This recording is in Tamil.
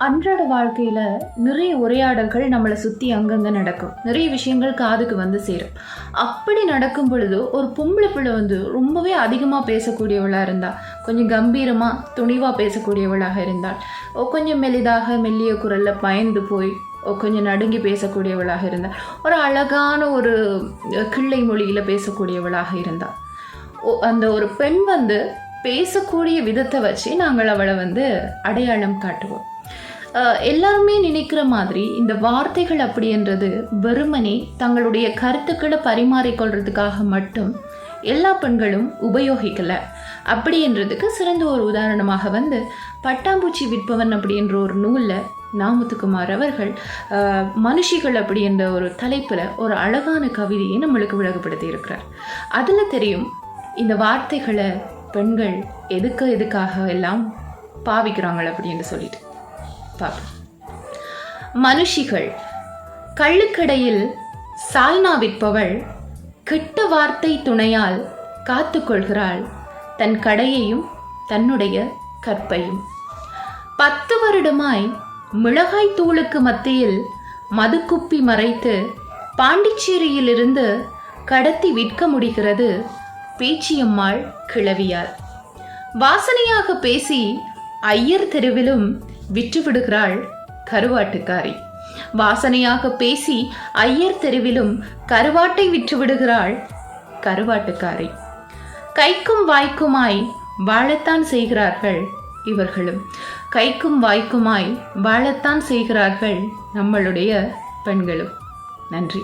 அன்றாட வாழ்க்கையில் நிறைய உரையாடல்கள் நம்மளை சுற்றி அங்கங்கே நடக்கும். நிறைய விஷயங்கள் காதுக்கு வந்து சேரும். அப்படி நடக்கும் பொழுது ஒரு பொம்பளை பிள்ளை வந்து ரொம்பவே அதிகமாக பேசக்கூடியவளாக இருந்தால் கொஞ்சம் கம்பீரமாக துணிவாக பேசக்கூடியவளாக இருந்தால் ஓ கொஞ்சம் மெலிதாக மெல்லிய குரலில் பயந்து போய் கொஞ்சம் நடுங்கி பேசக்கூடியவளாக இருந்தால் ஒரு அழகான ஒரு கிள்ளை மொழியில் பேசக்கூடியவளாக இருந்தால் ஓ அந்த ஒரு பெண் வந்து பேசக்கூடிய விதத்தை வச்சு நாங்கள் அவளை வந்து அடையாளம் காட்டுவோம். எல்லாருமே நினைக்கிற மாதிரி இந்த வார்த்தைகள் அப்படின்றது வெறுமனே தங்களுடைய கருத்துக்களை பரிமாறிக்கொள்றதுக்காக மட்டும் எல்லா பெண்களும் உபயோகிக்கலை. அப்படின்றதுக்கு சிறந்த ஒரு உதாரணமாக வந்து பட்டாம்பூச்சி விற்பவன் அப்படின்ற ஒரு நூலில் நாமுத்துக்குமார் அவர்கள் மனுஷிகள் அப்படின்ற ஒரு தலைப்பில் ஒரு அழகான கவிதையை நம்மளுக்கு விளங்கப்படுத்தி இருக்கிறார் அதில் தெரியும் இந்த வார்த்தைகளை பெண்கள் எதுக்கு எதுக்காக எல்லாம் பாவிக்கிறாங்கள் அப்படின்னு சொல்லிட்டு. பார்ப்போம் மனுஷிகள் கள்ளுக்கடையில் சால்னா விற்பவள் கெட்ட வார்த்தை துணையால் காத்துக்கொள்கிறாள் தன் கடையையும் தன்னுடைய கற்பையும். பத்து வருடமாய் மிளகாய் தூளுக்கு மத்தியில் மதுக்குப்பி மறைத்து பாண்டிச்சேரியிலிருந்து கடத்தி விற்க முடிகிறது. பேச்சியம்மாள் கிழவியார் வாசனையாக பேசி ஐயர் தெருவிலும் விற்றுவிடுகிறாள் கருவாட்டுக்காரி. வாசனையாக பேசி ஐயர் தெருவிலும் கருவாட்டை விற்றுவிடுகிறாள் கருவாட்டுக்காரி. கைக்கும் வாய்க்குமாய் வாழத்தான் செய்கிறார்கள் இவர்களும். கைக்கும் வாய்க்குமாய் வாழத்தான் செய்கிறார்கள் நம்மளுடைய பெண்களும். நன்றி.